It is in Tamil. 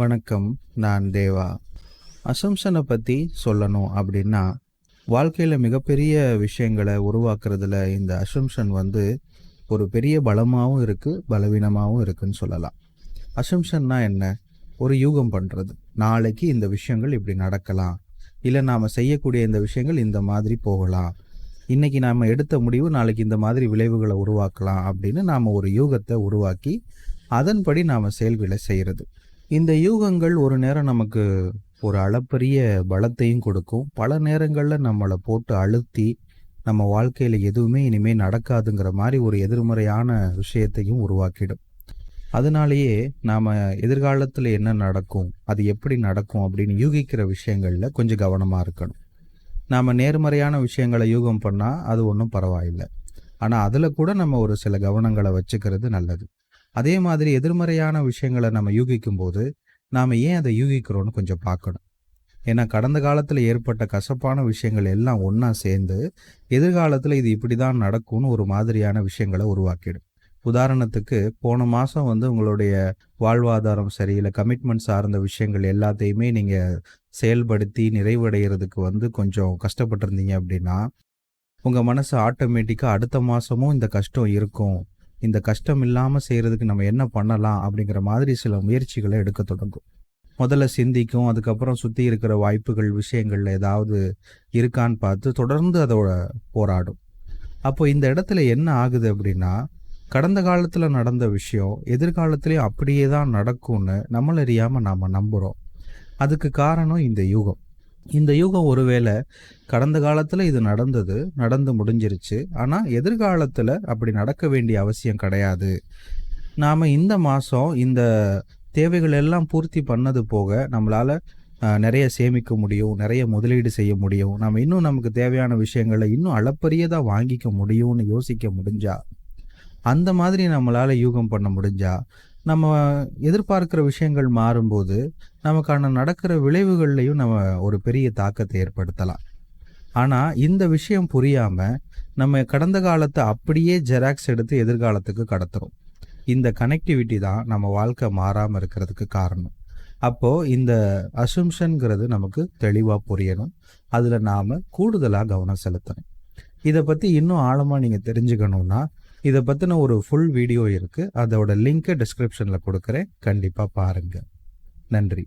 வணக்கம் நான் தேவா. அசம்ஷனை பற்றி சொல்லணும் அப்படின்னா வாழ்க்கையில் மிகப்பெரிய விஷயங்களை உருவாக்குறதுல இந்த அசம்ஷன் வந்து ஒரு பெரிய பலமாகவும் இருக்குது பலவீனமாகவும் இருக்குதுன்னு சொல்லலாம். அசம்ஷன்னா என்ன? ஒரு யூகம் பண்ணுறது நாளைக்கு இந்த விஷயங்கள் இப்படி நடக்கலாம். இல்லை நாம் செய்யக்கூடிய இந்த விஷயங்கள் இந்த மாதிரி போகலாம். இன்னைக்கு நாம் எடுத்த முடிவு நாளைக்கு இந்த மாதிரி விளைவுகளை உருவாக்கலாம் அப்படின்னு நாம் ஒரு யூகத்தை உருவாக்கி அதன்படி நாம் செயல்களை செய்கிறது இந்த யூகங்கள் ஒரு நேரம் நமக்கு ஒரு அளப்பரிய பலத்தையும் கொடுக்கும். பல நேரங்களில் நம்மளை போட்டு அழுத்தி நம்ம வாழ்க்கையில் எதுவுமே இனிமேல் நடக்காதுங்கிற மாதிரி ஒரு எதிர்மறையான விஷயத்தையும் உருவாக்கிடும். அதனாலேயே நாம் எதிர்காலத்தில் என்ன நடக்கும் அது எப்படி நடக்கும் அப்படின்னு யூகிக்கிற விஷயங்களில் கொஞ்சம் கவனமாக இருக்கணும். நாம் நேர்மறையான விஷயங்களை யூகம் பண்ணால் அது ஒன்றும் பரவாயில்லை. ஆனால் அதில் கூட நம்ம ஒரு சில கவனங்களை வச்சுக்கிறது நல்லது. அதே மாதிரி எதிர்மறையான விஷயங்களை நம்ம யூகிக்கும் போது நாம் ஏன் அதை யூகிக்கிறோன்னு கொஞ்சம் பார்க்கணும். ஏன்னா கடந்த காலத்தில் ஏற்பட்ட கசப்பான விஷயங்கள் எல்லாம் ஒன்றா சேர்ந்து எதிர்காலத்தில் இது இப்படி தான் நடக்கும்னு ஒரு மாதிரியான விஷயங்களை உருவாக்கிடும். உதாரணத்துக்கு போன மாதம் வந்து உங்களுடைய வாழ்வாதாரம் சரியில்லை கமிட்மெண்ட் சார்ந்த விஷயங்கள் எல்லாத்தையுமே நீங்கள் செயல்படுத்தி நிறைவடைகிறதுக்கு வந்து கொஞ்சம் கஷ்டப்பட்டிருந்தீங்க அப்படின்னா உங்கள் மனசு ஆட்டோமேட்டிக்காக அடுத்த மாதமும் இந்த கஷ்டம் இருக்கும். இந்த கஷ்டம் இல்லாமல் செய்கிறதுக்கு நம்ம என்ன பண்ணலாம் அப்படிங்கிற மாதிரி சில முயற்சிகளை எடுக்க தொடங்கும். முதல்ல சிந்திக்கும் அதுக்கப்புறம் சுற்றி இருக்கிற வாய்ப்புகள் விஷயங்கள்ல ஏதாவது இருக்கான்னு பார்த்து தொடர்ந்து அதோட போராடும். அப்போ இந்த இடத்துல என்ன ஆகுது அப்படின்னா கடந்த காலத்தில் நடந்த விஷயம் எதிர்காலத்திலையும் அப்படியே தான் நடக்கும்னு நம்மளறியாமல் நாம் நம்புகிறோம் அதுக்கு காரணம் இந்த யூகம். இந்த யுகம் ஒருவேளை கடந்த காலத்தில் இது நடந்தது நடந்து முடிஞ்சிருச்சு. ஆனால் எதிர்காலத்தில் அப்படி நடக்க வேண்டிய அவசியம் கிடையாது. நாம் இந்த மாதம் இந்த தேவைகள் எல்லாம் பூர்த்தி பண்ணது போக நம்மளால் நிறைய சேமிக்க முடியும் நிறைய முதலீடு செய்ய முடியும். நம்ம இன்னும் நமக்கு தேவையான விஷயங்களை இன்னும் அளப்பரியதாக வாங்கிக்க முடியும்னு யோசிக்க முடிஞ்சா அந்த மாதிரி நம்மளால் யூகம் பண்ண முடிஞ்சா நம்ம எதிர்பார்க்கிற விஷயங்கள் மாறும்போது நமக்கான நடக்கிற விளைவுகள்லையும் நம்ம ஒரு பெரிய தாக்கத்தை ஏற்படுத்தலாம். ஆனால் இந்த விஷயம் புரியாமல் நம்ம கடந்த காலத்தை அப்படியே ஜெராக்ஸ் எடுத்து எதிர்காலத்துக்கு கடத்துறோம். இந்த கனெக்டிவிட்டி தான் நம்ம வாழ்க்கை மாறாமல் இருக்கிறதுக்கு காரணம். அப்போது இந்த அசம்ஷன்கிறது நமக்கு தெளிவாக புரியணும். அதில் நாம் கூடுதலாக கவனம் செலுத்தணும். இதை பற்றி இன்னும் ஆழமாக நீங்கள் தெரிஞ்சுக்கணுன்னா இதை பற்றின ஒரு ஃபுல் வீடியோ இருக்குது அதோட லிங்க்கை டிஸ்கிரிப்ஷனில் கொடுக்குறேன். கண்டிப்பாக பாருங்கள் நன்றி.